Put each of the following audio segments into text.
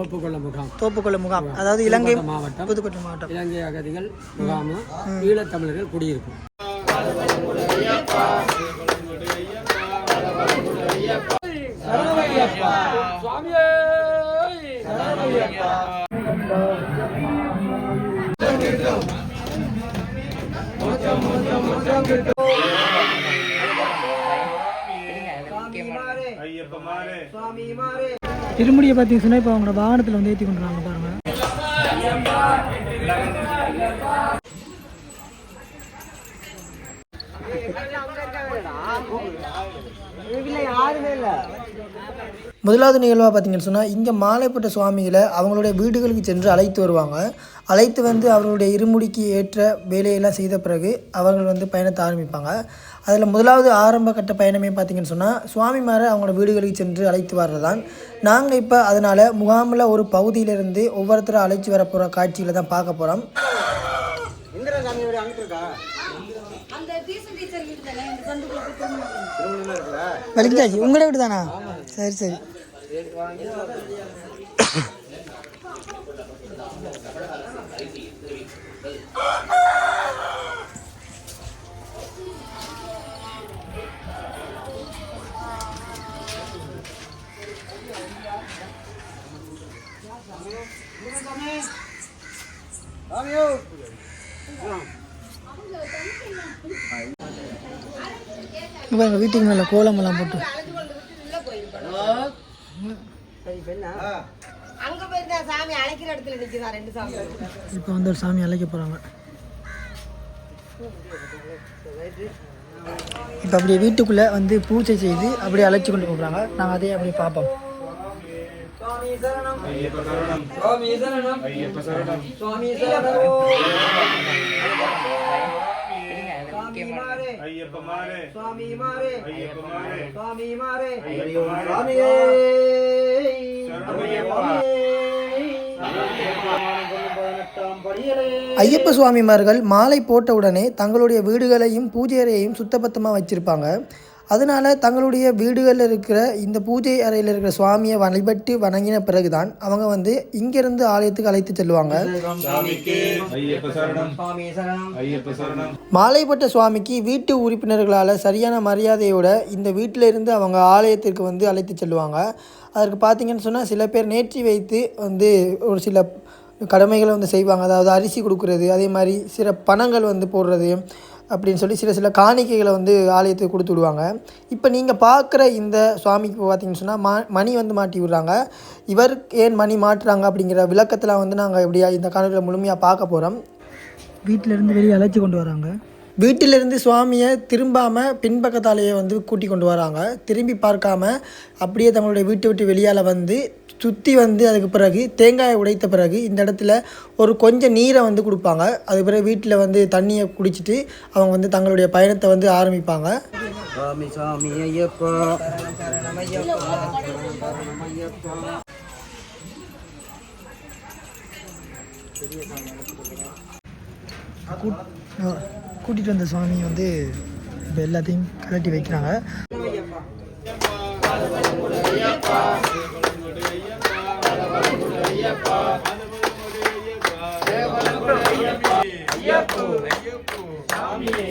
தோப்புக்கொள்ள முகாம். தோப்புக்கொள்ள முகாம். அதாவது இலங்கை மாவட்டம் புதுக்கோட்டை மாவட்டம். இலங்கை அகதிகள் முகாமு ஈழத்தமிழர்கள் குடியிருப்பு திருமுடியை பார்த்தீங்கன்னா இப்போ அவங்களோட வாகனத்தில் வந்து ஏற்றி கொண்டு வராங்க பாருங்க. முதலாவது நிகழ்வாக பார்த்தீங்கன்னு சொன்னால் இங்கே மாலைப்பட்ட சுவாமிகளை அவங்களுடைய வீடுகளுக்கு சென்று அழைத்து வருவாங்க. அழைத்து வந்து அவர்களுடைய இருமுடிக்கு ஏற்ற வேலையெல்லாம் செய்த பிறகு அவர்கள் வந்து பயணத்தை ஆரம்பிப்பாங்க. அதில் முதலாவது ஆரம்ப கட்ட பயணமே பார்த்தீங்கன்னு சொன்னால் சுவாமிமாரை அவங்களோட வீடுகளுக்கு சென்று அழைத்து வர்றதான் நாங்கள் இப்போ அதனால் முகாமில் ஒரு பகுதியிலிருந்து ஒவ்வொருத்தரும் அழைச்சி வர போகிற காட்சிகளை தான் பார்க்க போகிறோம் வலிஞ்சாச்சு உங்களோட வீடு தானா சரி சரி. வீட்டுக்கு மேலே கோலமெல்லாம் போட்டு. அங்க போயிருந்தா சாமி அழைக்கிற இடத்துல நிக்குதா? ரெண்டு சாமி இப்போ வந்து ஒரு சாமி அழைக்க போகிறாங்க இப்போ அப்படியே வீட்டுக்குள்ளே வந்து பூஜை செய்து அப்படியே அழைச்சி கொண்டு போகிறாங்க. நாங்கள் அதே அப்படியே பார்ப்போம். ஐயப்ப சுவாமிமார்கள் மாலை போட்டவுடனே தங்களுடைய வீடுகளையும் பூஜை அறையையும் சுத்தபத்தமாக வச்சுருப்பாங்க. அதனால் தங்களுடைய வீடுகளில் இருக்கிற இந்த பூஜை அறையில் இருக்கிற சுவாமியை வழிபட்டு வணங்கின பிறகுதான் அவங்க வந்து இங்கிருந்து ஆலயத்துக்கு அழைத்து செல்வாங்க மாலைப்பட்ட சுவாமிக்கு வீட்டு உறுப்பினர்களால் சரியான மரியாதையோட இந்த வீட்டில் இருந்து அவங்க ஆலயத்திற்கு வந்து அழைத்து செல்வாங்க அதற்கு பார்த்தீங்கன்னு சொன்னால் சில பேர் நேற்றி வைத்து வந்து ஒரு சில கடமைகளை வந்து செய்வாங்க. அதாவது அரிசி கொடுக்குறது அதே மாதிரி சில பணங்கள் வந்து போடுறது அப்படின்னு சொல்லி சில சில காணிக்கைகளை வந்து ஆலயத்துக்கு கொடுத்து விடுவாங்க. இப்போ நீங்கள் பார்க்குற இந்த சுவாமிக்கு பார்த்தீங்கன்னு சொன்னால் மா மணி வந்து மாட்டி விடுறாங்க. இவர் ஏன் மணி மாட்டுறாங்க அப்படிங்கிற விளக்கத்தில் வந்து நாங்கள் எப்படியா இந்த காணொலியில் முழுமையாக பார்க்க போகிறோம் வீட்டிலேருந்து வெளியே அழைச்சி கொண்டு வராங்க. வீட்டிலிருந்து சுவாமியை திரும்பாமல் பின்பக்கத்தாலேயே வந்து கூட்டி கொண்டு வராங்க. திரும்பி பார்க்காம அப்படியே தங்களுடைய வீட்டை விட்டு வெளியால் வந்து சுற்றி வந்து அதுக்கு பிறகு தேங்காயை உடைத்த பிறகு இந்த இடத்துல ஒரு கொஞ்சம் நீரை வந்து கொடுப்பாங்க. அதுக்கு பிறகு வீட்டில் வந்து தண்ணியை குடிச்சிட்டு அவங்க வந்து தங்களுடைய பயணத்தை வந்து ஆரம்பிப்பாங்க. சுவாமி சுவாமி ஐயப்பா. கூட்டிகிட்டு வந்த சுவாமி வந்து இப்போ எல்லாத்தையும் கலட்டி வைக்கிறாங்க.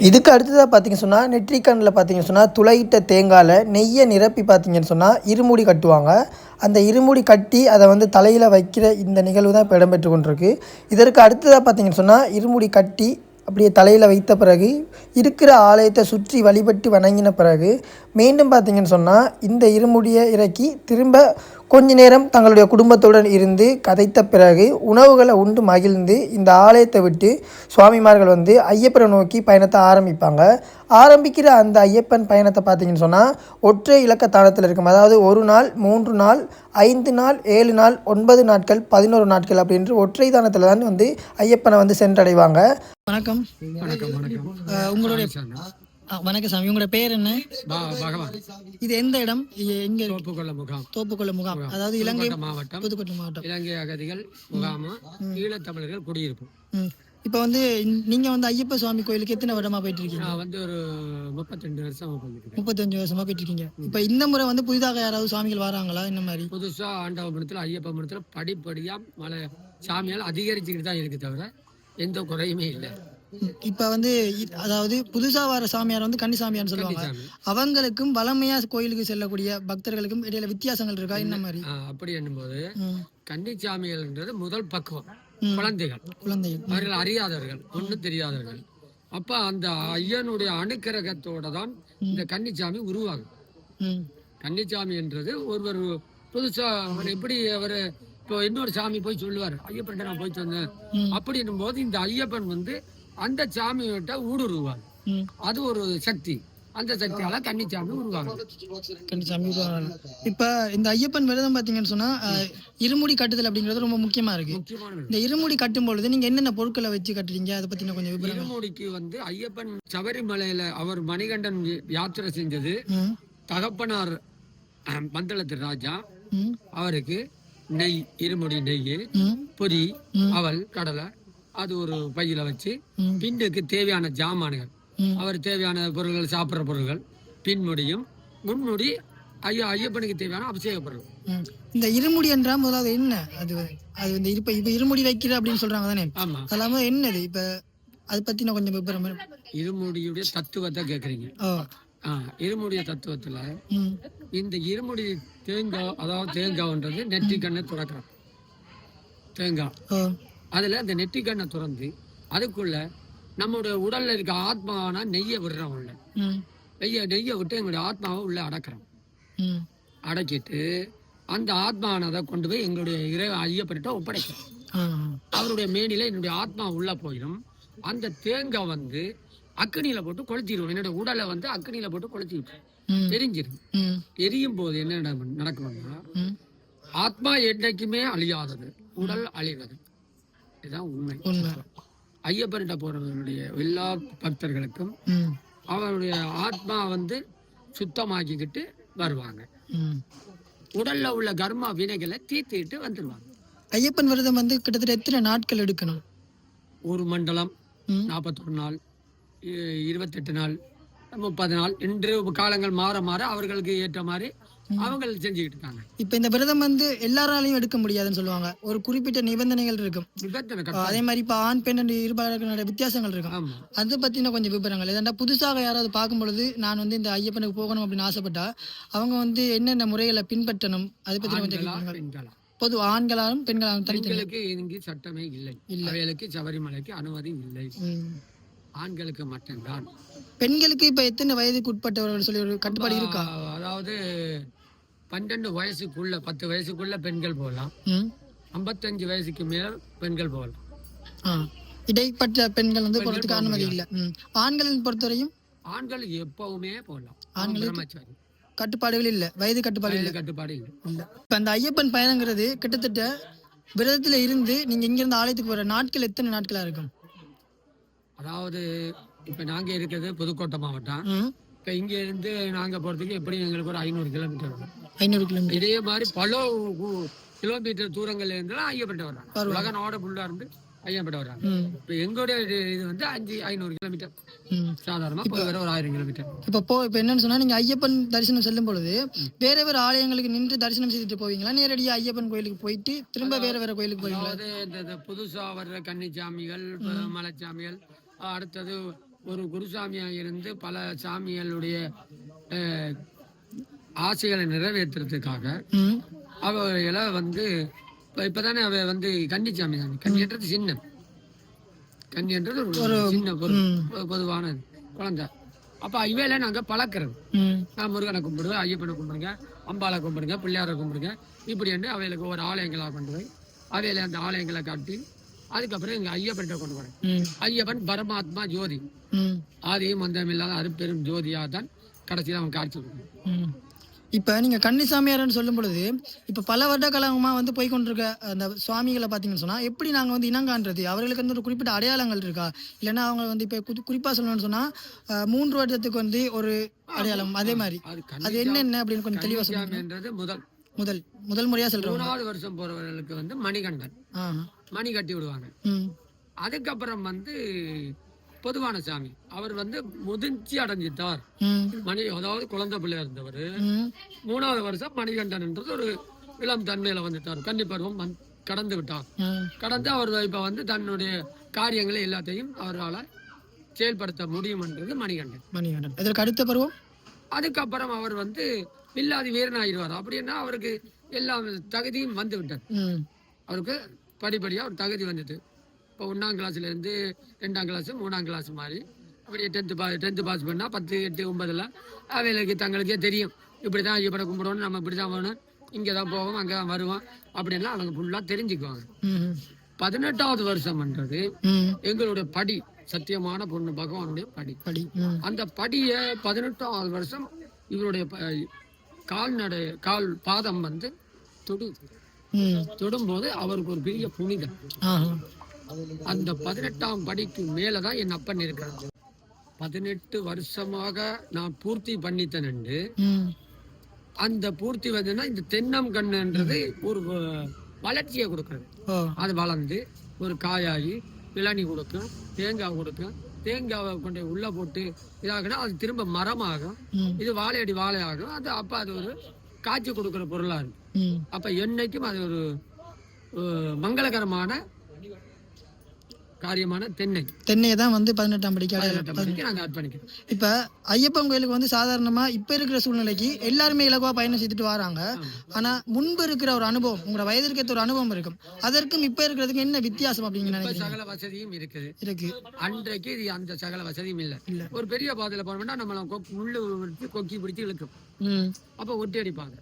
இதுக்கு அடுத்ததாக பார்த்தீங்க சொன்னால் நெற்றிக்கண்ணில் பார்த்தீங்க சொன்னால் துளையிட்ட தேங்காயில் நெய்யை நிரப்பி பார்த்தீங்கன்னு சொன்னால் இருமுடி கட்டுவாங்க. அந்த இருமுடி கட்டி அதை வந்து தலையில் வைக்கிற இந்த நிகழ்வு தான் இப்போ இடம்பெற்று கொண்டிருக்கு. இதற்கு அடுத்ததாக பார்த்தீங்கன்னு சொன்னால் இருமுடி கட்டி அப்படியே தலையில் வைத்த பிறகு இருக்கிற ஆலயத்தை சுற்றி வழிபட்டு வணங்கின பிறகு மீண்டும் பார்த்திங்கன்னு சொன்னால் இந்த இருமுடியை இறக்கி திரும்ப கொஞ்ச நேரம் தங்களுடைய குடும்பத்துடன் இருந்து கதைத்த பிறகு உணவுகளை உண்டு மகிழ்ந்து இந்த ஆலயத்தை விட்டு சுவாமிமார்கள் வந்து ஐயப்பனை நோக்கி பயணத்தை ஆரம்பிப்பாங்க. ஆரம்பிக்கிற அந்த ஐயப்பன் பயணத்தை பார்த்தீங்கன்னு சொன்னால் ஒற்றை இலக்கத்தானத்தில் இருக்கும். அதாவது ஒரு நாள் மூன்று நாள் ஐந்து நாள் ஏழு நாள் ஒன்பது நாட்கள் பதினோரு நாட்கள் அப்படின்ற ஒற்றை தானத்தில் தான் வந்து ஐயப்பனை வந்து சென்றடைவாங்க. வணக்கம். வணக்கம் வணக்கம். உங்களுடைய வணக்கம் சாமி. உங்களோட பேர் என்ன? பகவான். இது எந்த இடம்? எங்க? தோப்புக்கொள்ள முகாம். தோப்புக்கொள்ள முகாம். அதாவது இலங்கை மாவட்டம். புதுக்கோட்டை மாவட்டம். இலங்கை அகதிகள் முகாமு? ஈழத்தமிழர்கள் குடியிருப்பு. ம். இப்போ வந்து நீங்கள் வந்து ஐயப்ப சுவாமி கோயிலுக்கு எத்தனை வருடமாக போயிட்டு இருக்கீங்க நான் வந்து ஒரு முப்பத்தெண்டு வருஷம் பண்ணிக்கிறேன் முப்பத்தஞ்சு வருஷமாக போயிட்டு இருக்கீங்க இப்போ இந்த முறை வந்து புதிதாக யாராவது சுவாமிகள் வராங்களா? இந்த மாதிரி? புதுசா ஆண்டவ மடத்துல ஐயப்ப மடத்துல படிப்படியா மலை சாமியால் அதிகரிச்சுக்கிட்டு தான் இருக்கு தவிர எந்த குறையுமே இல்லை. இப்போ வந்து அதாவது புதுசா வர சாமியார் வந்து கன்னி சாமியார்னு சொல்லுவாங்க. கன்னிசாமி. அவங்களுக்கும் வளமையா கோயிலுக்கு செல்லக்கூடிய பக்தர்களுக்கும் இடையில வித்தியாசங்கள் இருக்கா? இந்த மாதிரி? அப்படி என்னும்போது ம். கன்னிச்சாமிகள்ன்றது முதல் பக்குவம். குழந்தைகள். குழந்தைகள். அவர்கள் அறியாதவர்கள் ஒன்றும் தெரியாதவர்கள். அப்ப அந்த ஐயனுடைய அனுக்கிரகத்தோட தான் இந்த கன்னிச்சாமி உருவாகும். ம். கன்னிச்சாமி என்றது ஒருவர் புதுசா அவர் எப்படி அவர் இப்போ இன்னொரு சாமி போய் சொல்லுவார் ஐயப்பன் நான் வந்தேன் ம். அப்படின்னும் போது இந்த ஐயப்பன் வந்து அந்த சாமிகிட்ட ஊடுருவார் ம். அது ஒரு சக்தி. அந்த சக்தியால கன்னிச்சாமி கண்டிச்சாமி உருவாகலாம். இப்ப இந்த ஐயப்பன் விரதம் பாத்தீங்கன்னு சொன்னா இருமுடி கட்டுதல் அப்படிங்கிறது ரொம்ப முக்கியமா இருக்கு. இந்த இருமுடி கட்டும் பொழுது நீங்க என்னென்ன பொருட்களை வச்சு கட்டுறீங்க? அதை பத்தின கொஞ்சம் விவரம் இருமுடிக்கு வந்து ஐயப்பன் சபரிமலையில அவர் மணிகண்டன் யாத்திரை செஞ்சது. தகப்பனார் பந்தளத்து ராஜா. அவருக்கு நெய் இருமுடி நெய் பொரி ம். அவல் கடலை அது ஒரு பையில வச்சு. பின்னுக்கு தேவையான ஜாமான்கள். அவர் தேவையான பொருட்கள் சாப்பிட்ற பொருட்கள் பின்முடியும் முன்முடி ஐயா ஐயப்பனுக்கு தேவையான அபிஷேக பொருள். இந்த இருமுடி என்றா முதலாவது என்ன? அது அது இந்த இப்ப இப்ப இருமுடி வைக்கிற அப்படின்னு சொல்றாங்க தானே? ஆமா. அதெல்லாம என்னது? இப்ப அதை பத்தின கொஞ்சம் விவரம் இருமுடியுடைய தத்துவத்தை கேக்குறீங்க. இருமுடிய தத்துவத்துல இந்த இருமுடி தேங்காய் அதாவது தேங்காய்ன்றது நெற்றிக்கண்ணை துறக்கிறோம் தேங்காய். ஓ. அதுல அந்த நெற்றிக்கண்ணை துறந்து அதுக்குள்ள நம்முடைய உடல்ல இருக்க ஆத்மாவான நெய்யை விடுறோம் உள்ள. நெய்யை நெய்யை விட்டு எங்களுடைய ஆத்மாவை உள்ள அடக்கிறோம். அடக்கிட்டு அந்த ஆத்மானதை கொண்டு போய் எங்களுடைய இறை ஐயப்பன்கிட்ட ஒப்படைக்கிறோம். அவருடைய மேனில என்னுடைய ஆத்மா உள்ள போயிடும். அந்த தேங்காய் வந்து அக்னியில போட்டு கொளுத்திடுவோம். என்னுடைய உடலை வந்து அக்னியில போட்டு கொளுத்திட்டு ம். எரிஞ்சிடும் ம். எரியும் போது என்ன நட- நடக்கும்னா ம். ஆத்மா என்னைக்குமே அழியாதது உடல் அழிவது. இதுதான் உண்மை. ஐயப்பன்கிட்ட போறவர்களுடைய எல்லா பக்தர்களுக்கும் அவருடைய ஆத்மா வந்து சுத்தமாக்கிக்கிட்டு வருவாங்க. உடல்ல உள்ள கர்மா வினைகளை தீர்த்திட்டு வந்துருவாங்க. ஐயப்பன் விரதம் வந்து கிட்டத்தட்ட எத்தனை நாட்கள் எடுக்கணும்? ஒரு மண்டலம் நாற்பத்தொரு நாள் இருபத்தெட்டு நாள் முப்பது நாள் இன்று காலங்கள் மாற மாற அவர்களுக்கு ஏற்ற மாதிரி அவங்க செஞ்சுக்கிட்டு இருக்காங்க. இப்போ இந்த விரதம் வந்து எல்லாராலையும் எடுக்க முடியாதுன்னு சொல்லுவாங்க. ஒரு குறிப்பிட்ட நிபந்தனைகள் இருக்கும். அதே மாதிரி இப்போ ஆண் பெண் என்று இருபாலர்களுடைய வித்தியாசங்கள் இருக்கும். அதை பற்றின கொஞ்சம் விவரங்கள் ஏதாண்டா புதுசாக யாராவது பார்க்கும் பொழுது நான் வந்து இந்த ஐயப்பனுக்கு போகணும் அப்படின்னு ஆசைப்பட்டா அவங்க வந்து என்னென்ன முறைகளை பின்பற்றணும்? அதை பற்றி கொஞ்சம் பொது ஆண்களாலும் பெண்களாலும் பெண்களுக்கு இங்கு சட்டமே இல்லை. அவைகளுக்கு சபரிமலைக்கு அனுமதி இல்லை. ஆண்களுக்கு மட்டும்தான். பெண்களுக்கு இப்போ எத்தனை வயதுக்கு உட்பட்டவர்கள் சொல்லி ஒரு கட்டுப்பாடு இருக்கா? அதாவது பன்னெண்டு வயசுக்குள்ள பத்து வயசுக்குள்ள பெண்கள் போகலாம். ஐம்பத்தஞ்சு வயசுக்கு மேல பெண்கள் போகலாம். இடைப்பட்ட பெண்கள் வந்து போகிறதுக்கு அனுமதி இல்லை. ஆண்களை பொறுத்தவரையும்? ஆண்கள் எப்பவுமே போகலாம். பிரம்மச்சாரி. கட்டுப்பாடுகள் இல்லை. வயது கட்டுப்பாடு இல்லை. கட்டுப்பாடு இல்லை. இப்போ அந்த ஐயப்பன் பயணங்கிறது கிட்டத்தட்ட விரதத்தில் இருந்து நீங்கள் இங்கிருந்து ஆலயத்துக்கு போகிற நாட்கள் எத்தனை நாட்களாக இருக்கும்? அதாவது இப்ப நாங்க இருக்கிறது புதுக்கோட்டை மாவட்டம். இப்ப இங்க இருந்து நாங்க போறதுக்கு எப்படி எங்களுக்கு ஒரு ஐநூறு கிலோமீட்டர் வரும். ஐநூறு கிலோமீட்டர் இதே மாதிரி பல கிலோமீட்டர் தூரங்கள்ல இருந்தெல்லாம் ஐயப்பட்ட வர்றாங்க. உலக நாட ஃபுல்லா இருந்து ஐயப்பட்ட வர்றாங்க. இப்ப எங்களுடைய இது- வந்து அஞ்சு ஐநூறு கிலோமீட்டர் சாதாரணமா போய் வர ஒரு ஆயிரம் கிலோமீட்டர் இப்போ போ இப்போ என்னன்னு சொன்னா நீங்க ஐயப்பன் தரிசனம் செல்லும் பொழுது வேற வேற ஆலயங்களுக்கு நின்று தரிசனம் செய்துட்டு போவீங்களா? நேரடியாக ஐயப்பன் கோயிலுக்கு போயிட்டு திரும்ப வேற வேற கோயிலுக்கு போவீங்களா? அதாவது இந்த இந்த புதுசா வர்ற கன்னிச்சாமிகள் மலைச்சாமிகள் அடுத்தது ஒரு குருசாமியா இருந்து பல சாமிகளுடைய ஆசைகளை நிறைவேற்றுறதுக்காக ம். அவைகளை வந்து இப்ப இப்பதானே அவ வந்து கன்னிச்சாமி தானே. கன்னின்றது சின்ன கன்னின்றது ஒரு சின்ன பொருள் பொ- பொதுவானது குழந்தை. அப்ப இவையில நாங்க பழக்கிறது. நான் முருகனை கும்பிடுவேன் ஐயப்பனை கும்பிடுங்க அம்பாளை கும்பிடுங்க பிள்ளையாரை கும்பிடுங்க. இப்படி என்று அவைகளுக்கு ஒரு ஆலயங்களாக கொண்டு போய் அவையில அந்த ஆலயங்களை காட்டி அதுக்கப்புறம் எங்க ஐயப்பன்கிட்ட கொண்டு போறேன். ஐயப்பன் பரமாத்மா ஜோதி. ஆதியும் மந்தம் இல்லாத அருப்பெரும் ஜோதியாக தான் கடைசியில் அவன் காட்சி கொடுக்கணும். இப்போ நீங்கள் கன்னிசாமியார்னு சொல்லும் பொழுது இப்போ பல வருட காலமாக வந்து போய் கொண்டிருக்க அந்த சுவாமிகளை பார்த்தீங்கன்னு சொன்னால் எப்படி நாங்கள் வந்து இனங்காண்றது அவர்களுக்கு வந்து ஒரு குறிப்பிட்ட அடையாளங்கள் இருக்கா? இல்லைன்னா அவங்க வந்து இப்போ குறி குறிப்பாக சொல்லணும்னு சொன்னால் மூன்று வருடத்துக்கு வந்து ஒரு அடையாளம் அதே மாதிரி. அது என்னென்ன அப்படின்னு கொஞ்சம் தெளிவாக சொல்லுங்க. கன்னிச்சாமின்றது முதல். முதல் முதல் முறையாக சொல்கிறோம் மூணாவது வருஷம் போறவர்களுக்கு வந்து மணிகண்டன். மணி கட்டி விடுவாங்க. அதுக்கப்புறம் வந்து பொதுவான சாமி. அவர் வந்து முதிர்ச்சி அடைஞ்சிட்டார். மணி அதாவது குழந்தை பிள்ளையா இருந்தவர். மூணாவது வருஷம் மணிகண்டன்ன்றது ஒரு இளம் தன்மையில வந்துட்டார். கன்னி பருவம் கடந்து விட்டார். கடந்து அவர் இப்ப வந்து தன்னுடைய காரியங்களை எல்லாத்தையும் அவரால் செயல்படுத்த முடியும்ன்றது மணிகண்டன். மணிகண்டன். இதற்கு அடுத்த பருவம்? அதுக்கப்புறம் அவர் வந்து வில்லாதி வீரன் ஆயிடுவார் அப்படின்னா அவருக்கு எல்லா தகுதியும் வந்து விட்டார் அவருக்கு படிப்படியாக ஒரு தகுதி வந்தது இப்போ ஒன்றாம் கிளாஸ்லேருந்து ரெண்டாம் கிளாஸ் மூணாம் கிளாஸ் மாதிரி அப்படியே டென்த்து பா டென்த்து பாஸ் பண்ணால் பத்து எட்டு ஒன்பதில் அவைகளுக்கு தங்களுக்கே தெரியும். இப்படி தான் ஐயப்பனை கும்பிடணும் நம்ம இப்படி தான் வேணும் இங்கே தான் போவோம் அங்கே தான் வருவோம். அப்படின்லாம் அவங்க ஃபுல்லாக தெரிஞ்சுக்குவாங்க. பதினெட்டாவது வருஷம்ன்றது எங்களுடைய படி சத்தியமான பொண்ணு பகவானுடைய படி. படி அந்த படியை பதினெட்டாவது வருஷம் இவருடைய கால்நடை கால் பாதம் வந்து தொடுது ம். தொடும்போது அவருக்கு ஒரு பெரிய புனிதம். அந்த பதினெட்டாம் படிக்கு மேலதான் என் அப்பன் இருக்கிறார் பதினெட்டு வருஷமாக நான் பூர்த்தி பண்ணித்தனண்டு அந்த பூர்த்தி வந்துன்னா இந்த தென்னம் கண்ணுன்றது ஒரு வளர்ச்சியை கொடுக்குறது. அது வளர்ந்து ஒரு காயாகி இளநி கொடுக்கும் தேங்காய் கொடுக்கும் தேங்காவை கொண்டு உள்ள போட்டு இதாகுனா அது திரும்ப மரமாகும். இது வாழையடி வாழையாகும். அது அப்ப அது ஒரு காய்ச்சி கொடுக்குற பொருளா இருக்கும். ம். அப்ப என்னைக்கும் அது ஒரு மங்களகரமான காரியமான தென்னை. தென்னையை தான் வந்து பதினெட்டாம் படிக்கு நாங்கள் அர்ப்பணிக்கிறோம் இப்போ ஐயப்பன் கோயிலுக்கு வந்து சாதாரணமாக இப்போ இருக்கிற சூழ்நிலைக்கு எல்லாருமே இலகுவாக பயணம் செய்துட்டு வராங்க. ஆனால் முன்பு இருக்கிற ஒரு அனுபவம் உங்களோட வயதிற்கு ஏற்ற ஒரு அனுபவம் இருக்கும். அதற்கும் இப்போ இருக்கிறதுக்கு என்ன வித்தியாசம் நினைக்கிறீங்க? சகல வசதியும் இருக்குது. இருக்கு. அன்றைக்கு இது அந்த சகல வசதியும் இல்லை. இல்ல. ஒரு பெரிய பாதையில போனோம்னா நம்மள முள்ளு கொக்கி பிடிச்சி இழுக்கும். அப்ப ஒட்டி அடிப்பாங்க.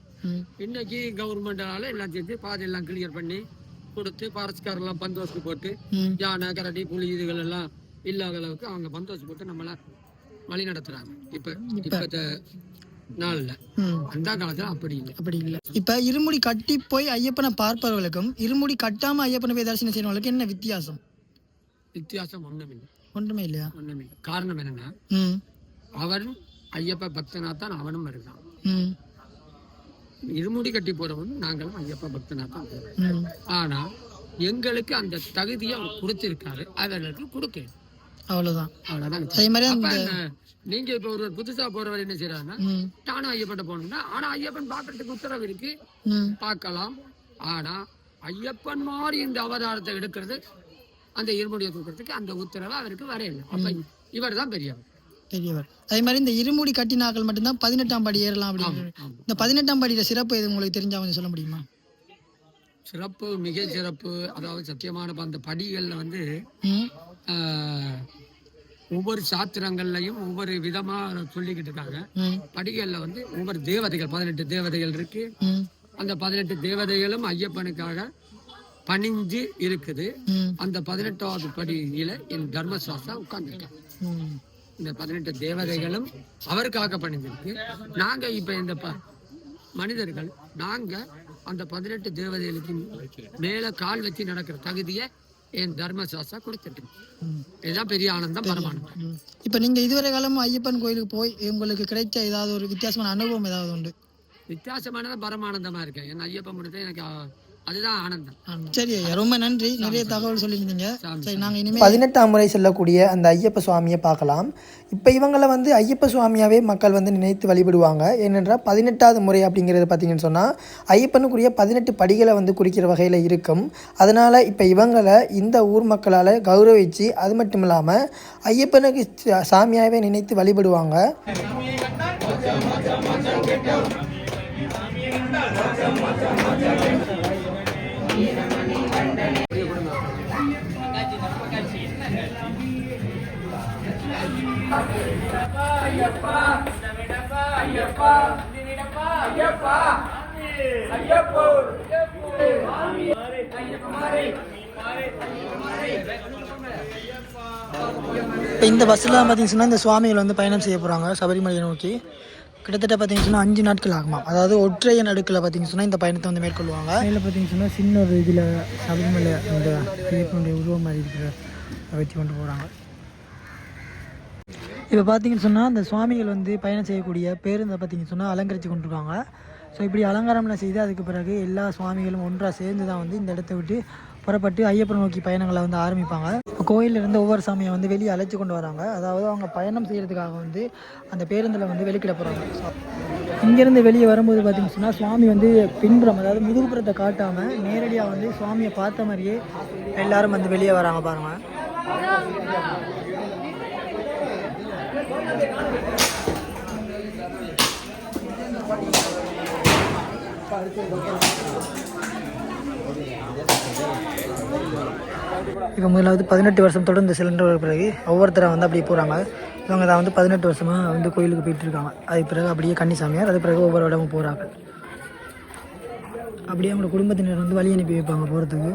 இன்னைக்கு கவர்மெண்டால எல்லாம் செஞ்சு பாதையெல்லாம் கிளியர் பண்ணி கொடுத்து பாரஸ்காரெல்லாம் பந்தோஸ்து போட்டு யானை கரடி புலி இதுகள் எல்லாம் இல்லாத அளவுக்கு அவங்க பந்தோஸ்து போட்டு நம்மள வழி நடத்துறாங்க இப்ப இப்பத்த நாள்ல. அந்த காலத்துல அப்படி இல்லை. அப்படி இல்லை. இப்போ இருமுடி கட்டி போய் ஐயப்பனை பார்ப்பவர்களுக்கும் இருமுடி கட்டாமல் ஐயப்பனை போய் தரிசனம் செய்யறவங்களுக்கு என்ன வித்தியாசம்? வித்தியாசம் ஒண்ணுமில்லை. ஒன்றுமே இல்லையா? ஒண்ணுமில்லை. காரணம் என்னன்னா அவன் ஐயப்ப பக்தனா தான் அவனும் வருகிறான். இருமுடி கட்டி போறவன் நாங்களும் ஐயப்ப பக்தனா தான் ஆனா எங்களுக்கு அந்த தகுதியை அவர் கொடுத்திருக்காரு. அவர்களுக்கு கொடுக்கணும். அவ்வளோதான் அவ்வளவுதான். அதே மாதிரி நீங்க இப்ப ஒரு புதுசா போறவர் என்ன செய்யறாருன்னா ம். தானும் ஐயப்பட்ட போகணும்னா ஆனா ஐயப்பன் பாக்குறதுக்கு உத்தரவு இருக்கு. பார்க்கலாம். ஆனா ஐயப்பன் மாதிரி இந்த அவதாரத்தை எடுக்கிறது அந்த இருமுடியை தூக்கிறதுக்கு அந்த உத்தரவு அவருக்கு வரையில. அப்ப இவர் தான் பெரியவர். அதே மாதிரி இந்த இருமுடி கட்டினாக்கள் மட்டும்தான் பதினெட்டாம் படி ஏறலாம் அப்படின்னு. இந்த பதினெட்டாம் படியில சிறப்பு எது உங்களுக்கு தெரிஞ்சா கொஞ்சம் சொல்ல முடியுமா? சிறப்பு மிக சிறப்பு அதாவது சத்தியமான அந்த படிகள்ல வந்து ஒவ்வொரு சாத்திரங்கள்லையும் ஒவ்வொரு விதமா சொல்லிக்கிட்டு இருக்காங்க. படிகள்ல வந்து ஒவ்வொரு தேவதைகள் பதினெட்டு தேவதைகள் இருக்கு. அந்த பதினெட்டு தேவதைகளும் ஐயப்பனுக்காக பணிஞ்சு இருக்குது. அந்த பதினெட்டாவது படியில என் தர்மசாஸ்தா உட்கார்ந்துருக்கேன் இந்த பதினெட்டு தேவதைகளும் அவருக்காக பணிஞ்சிருக்கு நாங்க இப்ப இந்த ப- மனிதர்கள் நாங்க அந்த பதினெட்டு தேவதைகளுக்கு மேல கால் வச்சு நடக்கிற தகுதியை என் தர்மசாஸ்தா கொடுத்துருக்கு ம். இதுதான் பெரிய ஆனந்தம் பரமானந்தம். இப்போ நீங்க இதுவரை காலமும் ஐயப்பன் கோயிலுக்கு போய் உங்களுக்கு கிடைச்ச ஏதாவது ஒரு வித்தியாசமான அனுபவம் ஏதாவது உண்டு? வித்தியாசமானதான் பரமானந்தமா இருக்கேன். என் ஐயப்பன் முடித்து எனக்கு அதுதான் ஆனந்தம். சரி ஐயா ரொம்ப நன்றி. நிறைய தகவல் சொல்லியிருந்தீங்க. சாமி, சரி நாங்க இனிமே பதினெட்டாம் முறை செல்லக்கூடிய அந்த ஐயப்ப சுவாமியை பார்க்கலாம். இப்போ இவங்களை வந்து ஐயப்ப சுவாமியாகவே மக்கள் வந்து நினைத்து வழிபடுவாங்க. ஏனென்றால் பதினெட்டாவது முறை அப்படிங்கிறது பார்த்தீங்கன்னு சொன்னால் ஐயப்பனுக்குரிய பதினெட்டு படிகளை வந்து குறிக்கிற வகையில் இருக்கும். அதனால் இப்போ இவங்களை இந்த ஊர் மக்களால் கௌரவித்து அது மட்டும் இல்லாமல் ஐயப்பனுக்கு ச- சாமியாகவே நினைத்து வழிபடுவாங்க. இப்போ இந்த பஸ்ஸில் பார்த்தீங்கன்னா இந்த சுவாமிகள் வந்து பயணம் செய்ய போகிறாங்க சபரிமலையை நோக்கி. கிட்டத்தட்ட பார்த்தீங்கன்னு சொன்னால் அஞ்சு நாட்கள் ஆகுமா அதாவது ஒற்றைய நடுக்கில் பார்த்தீங்கன்னு சொன்னால் இந்த பயணத்தை வந்து மேற்கொள்வாங்க. இதில் பார்த்தீங்கன்னு சொன்னால் சின்ன ஒரு இதில் சபரிமலை அந்த ஐயப்பனுடைய உருவம் மாதிரி இருக்கிற வச்சு கொண்டு போகிறாங்க இப்போ பார்த்தீங்கன்னு சொன்னால் இந்த சுவாமிகள் வந்து பயணம் செய்யக்கூடிய பேருந்தை பார்த்தீங்கன்னு சொன்னால் அலங்கரித்து கொண்டிருக்காங்க. ஸோ இப்படி அலங்காரம்லாம் செய்து அதுக்கு பிறகு எல்லா சுவாமிகளும் ஒன்றாக சேர்ந்து தான் வந்து இந்த இடத்த விட்டு புறப்பட்டு ஐயப்பன் நோக்கி பயணங்களை வந்து ஆரம்பிப்பாங்க. கோயிலிருந்து ஒவ்வொரு சாமியை வந்து வெளியே அழைச்சி கொண்டு வராங்க. அதாவது அவங்க பயணம் செய்கிறதுக்காக வந்து அந்த பேருந்தில் வந்து வெளிக்கிட போகிறாங்க ஸோ இங்கேருந்து வெளியே வரும்போது பார்த்தீங்கன்னு சொன்னால் சுவாமி வந்து பின்புறம் அதாவது முதுகுப்புறத்தை காட்டாமல் நேரடியாக வந்து சுவாமியை பார்த்த மாதிரியே எல்லாரும் வந்து வெளியே வராங்க பாருங்கள் இப்போ முதலாவது பதினெட்டு வருஷம் தொடர்ந்து சிலிண்டர் பிறகு ஒவ்வொருத்தரை வந்து அப்படியே போகிறாங்க இவங்க தான் வந்து பதினெட்டு வருஷமாக வந்து கோயிலுக்கு போயிட்டு இருக்காங்க. அதுக்கு பிறகு அப்படியே கன்னிசாமியார் அது பிறகு ஒவ்வொரு இடமும் போகிறாங்க அப்படியே அவங்களோட குடும்பத்தினர் வந்து வழி அனுப்பி வைப்பாங்க போகிறதுக்கு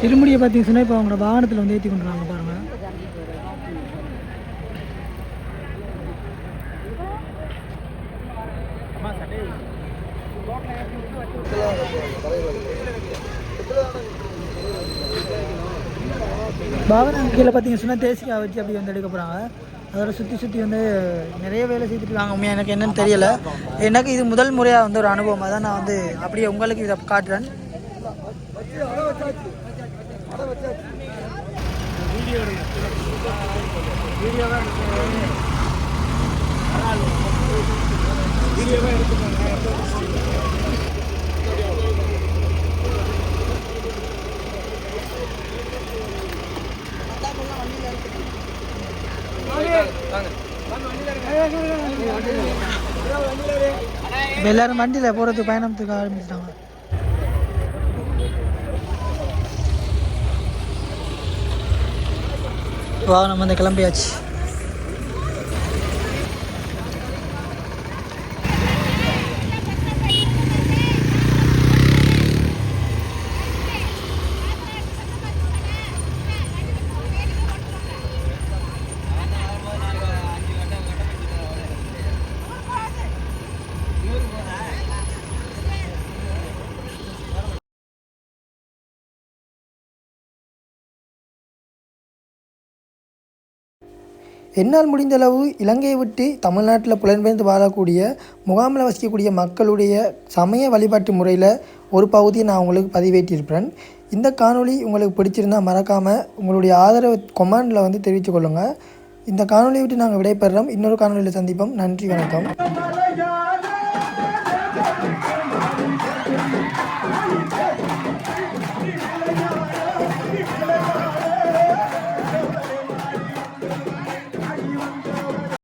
திருமுடியை பார்த்தீங்கன்னா இப்போ அவங்களோட வாகனத்தில் வந்து ஏற்றி கொண்டுறாங்க பாருங்கள் பாவன கீழே பார்த்தீங்க சொன்னால் தேசிய வச்சு அப்படி வந்து எடுக்க போகிறாங்க அதோட சுற்றி சுற்றி வந்து நிறைய வேலை செய்துட்டு இருக்காங்க. உண்மையா எனக்கு என்னன்னு தெரியல. எனக்கு இது முதல் முறையாக வந்து ஒரு அனுபவமாக தான் நான் வந்து அப்படியே உங்களுக்கு இதை காட்டுறேன். இப்போ எல்லாரும் வண்டியில் போகிறதுக்கு பயணத்துக்கு ஆரம்பிச்சிட்டாங்க. வாகனம் வந்து கிளம்பியாச்சு. என்னால் முடிந்தளவு இலங்கையை விட்டு தமிழ்நாட்டில் புலம்பெயர்ந்து வாழக்கூடிய முகாமில் வசிக்கக்கூடிய மக்களுடைய சமய வழிபாட்டு முறையில் ஒரு பகுதியை நான் உங்களுக்கு பதிவேற்றியிருப்பேன் இந்த காணொளி உங்களுக்கு பிடிச்சிருந்தா மறக்காமல் உங்களுடைய ஆதரவு கொமாண்டில் வந்து தெரிவித்துக் கொள்ளுங்கள் இந்த காணொலியை விட்டு நாங்கள் விடைபெறுறோம். இன்னொரு காணொலியில் சந்திப்போம். நன்றி வணக்கம்.